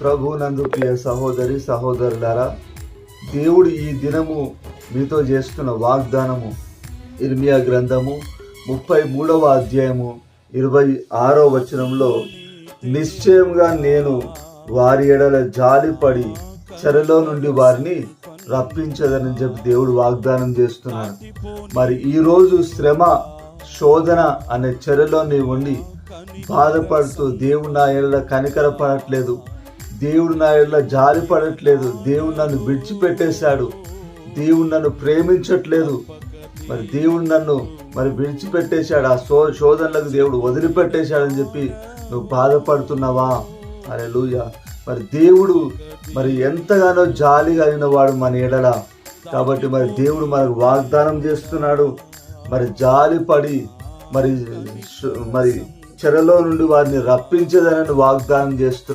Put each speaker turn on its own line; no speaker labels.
ప్రభు నందు ప్రియ సహోదరి సహోదరులారా దేవుడు ఈ దినము మీతో చేస్తున్న వాగ్దానము ఇర్మియా గ్రంథము ముప్పై మూడవ అధ్యాయము ఇరవై ఆరో వచనంలో నిశ్చయంగా నేను వారి ఎడల జాలిపడి చెరలో నుండి వారిని రప్పించదని చెప్పి దేవుడు వాగ్దానం చేస్తున్నాడు. మరి ఈరోజు శ్రమ శోధన అనే చెరలో ఉండి బాధపడుతూ దేవుడు నా ఎడల కనికరపడట్లేదు. దేవుడు నా ఎడల జాలి పడట్లేదు. దేవుడు నన్ను విడిచిపెట్టేశాడు. దేవుడు నన్ను ప్రేమించట్లేదు. మరి దేవుడు నన్ను మరి విడిచిపెట్టేశాడు. ఆ శో శోధనలకు దేవుడు వదిలిపెట్టేశాడని చెప్పి నువ్వు బాధపడుతున్నావా? అరే లూయ మరి దేవుడు మరి ఎంతగానో జాలి కలిగిన వాడు మన ఎడల. కాబట్టి మరి దేవుడు మనకు వాగ్దానం చేస్తున్నాడు. మరి జాలి పడి మరి మరి చెరలో నుండి వారిని రప్పించదనని వాగ్దానం చేస్తున్నాడు